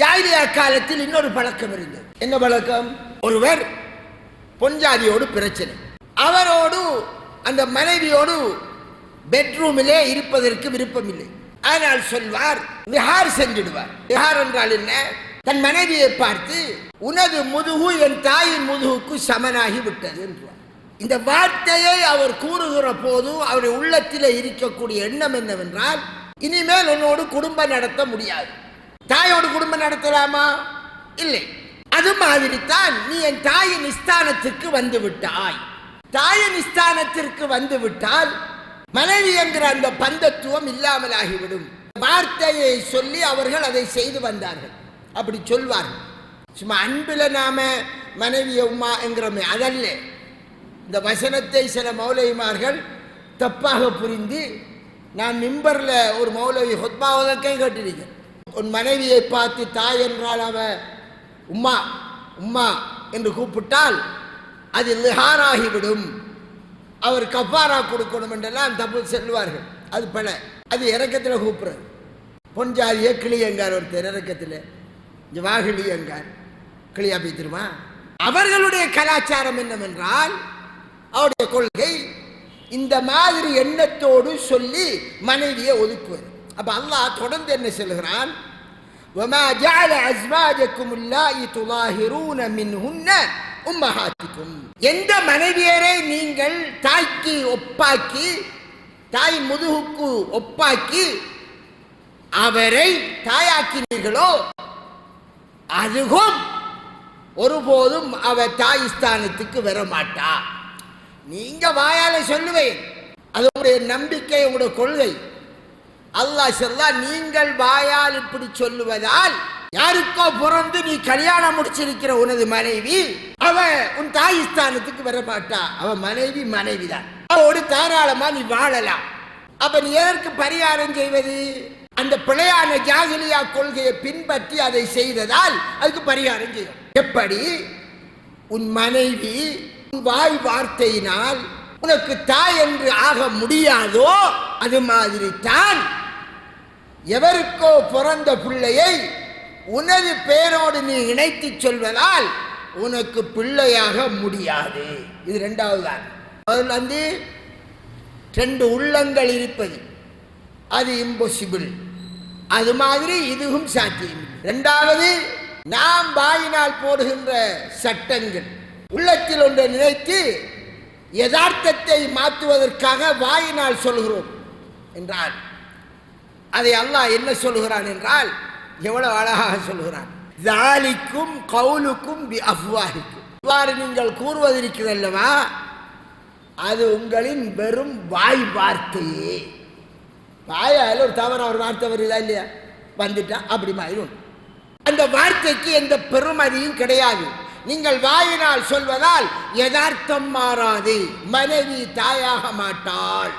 ஜாகிரியா காலத்தில் இன்னொரு பழக்கம் இருந்தது. என்ன பழக்கம்? ஒருவர் பொஞ்சாதியோடு பிரச்சனை. அவரோடு அந்த மனைவியோடு பெட்ரூமிலே இருப்பதற்கு விருப்பமில்லை. ஆனால் சொல்வார் விஹார் செஞ்சிடுவார் விஹார் என்றால் என்ன? தன் மனைவியை பார்த்து உனது முதுகு என் தாயின் முதுகுக்கு சமனாகி விட்டது என்றார் இந்த வார்த்தையை அவர் கூறுகிற போது அவருடைய உள்ளத்தில் இருக்கக்கூடிய எண்ணம் என்னவென்றால் இனிமேல் உன்னோடு குடும்பம் நடத்த முடியாது. தாயோடு குடும்பம் நடத்தலாமா? இல்லை. அது மாதிரி தான் நீ என் தாயின் நிஸ்தானத்திற்கு வந்து விட்டாய். தாயின் நிஸ்தானத்திற்கு வந்து விட்டால் மனைவி என்கிற அந்த பந்தத்துவம் இல்லாமல் ஆகிவிடும் வார்த்தையை சொல்லி அவர்கள் அதை செய்து வந்தார்கள். அப்படி சொல்வார்கள். சும்மா அன்பில் நாம மனைவிய உமா என்கிறோமே அதல்ல. இந்த வசனத்தை சில மௌலவிமார்கள் தப்பாக புரிந்து நான் மிம்பரில் ஒரு மௌலவி ஹொத்மாவதற்கே கேட்டிருக்கேன். உன் மனைவியை பார்த்து தாய் என்றால் அவ உம்மா உம்மா என்று கூப்பிட்டால் அது லிஹாராகிவிடும். அவர் கப்பாரா கொடுக்கணும் என்றெல்லாம் தப்பு செல்வார்கள் அது பல. அது இறக்கத்தில் கூப்பிடுறது. பொஞ்சாதிய கிளியங்கார் ஒருத்தர் இறக்கத்தில். இங்கே வாகிளியங்கார் கிளியா பேத்திருமா? அவர்களுடைய கலாச்சாரம் என்னவென்றால் அவருடைய கொள்கை இந்த மாதிரி எண்ணத்தோடு சொல்லி மனைவியை ஒதுக்குவது. அப்ப அல்லாஹ் தொடர்ந்து என்ன சொல்கிறான் وما جعل أزواجكم اللائي تظاهرون منهن أمهاتكم எந்த மனைவியரை நீங்கள் தாய்க்கு ஒப்பாக்கி தாய் முதுகுக்கு ஒப்பாக்கி அவரை தாயாக்கினீர்களோ அதுவும் ஒருபோதும் அவ தாய் ஸ்தானத்துக்கு வர மாட்டா நீங்க வாயால சொல்லுவேன் அது உங்களுடைய நம்பிக்கை உங்களுடைய கொள்கை அல்லாஹ் சொல்லா நீங்கள் வாயால் இப்படி சொல்லுவதால் யாருக்கோ பிறந்து நீ கல்யாணம் முடிச்சிருக்கிற உனது மனைவி அவ உன் தாய் ஸ்தானத்துக்கு வர அவ மனைவி மனைவிதான். அவளோடு தாராளமா நீ வாழலாம். அப்ப நீ எதற்கு பரிகாரம் செய்வது? அந்த பிழையான ஜாகிலியா கொள்கையை பின்பற்றி அதை செய்ததால் அதுக்கு பரிகாரம் செய்யும். எப்படி? உன் மனைவி உன் வாய் வார்த்தையினால் உனக்கு தாய் என்று ஆக முடியாதோ அது மாதிரி தான் எவருக்கோ பிறந்த பிள்ளையை உனது பேரோடு நீ இணைத்து சொல்வதால் உனக்கு பிள்ளையாக முடியாது. இது ரெண்டாவது தான் வந்து ரெண்டு உள்ளங்கள் இருப்பது. அது இம்பாசிபிள் அது மாதிரி இதுவும் சாத்தியம். ரெண்டாவது நாம் வாயினால் போடுகின்ற சட்டங்கள். உள்ளத்தில் ஒன்றை நினைத்து யதார்த்தத்தை மாற்றுவதற்காக வாயினால் சொல்கிறோம் என்றால் அதை அல்லாஹ் என்ன சொல்கிறான் என்றால் எவ்வளவு அழகாக சொல்கிறான் ஜாலிக்கும் கவுலுக்கும் பி அஃப்வாஹிக்கும் இவ்வாறு நீங்கள் கூறுவதற்கிறல்லவா அது உங்களின் வெறும் வாய் வார்த்தையே. வாயால் ஒரு தவறு ஒரு வார்த்தை வருதா இல்லையா? வந்துட்டா அப்படி மாதிரி அந்த வார்த்தைக்கு எந்த பெருமதியும் கிடையாது. நீங்கள் வாயினால் சொல்வதால் யதார்த்தம் மாறாது. மனைவி தாயாக மாட்டாள்.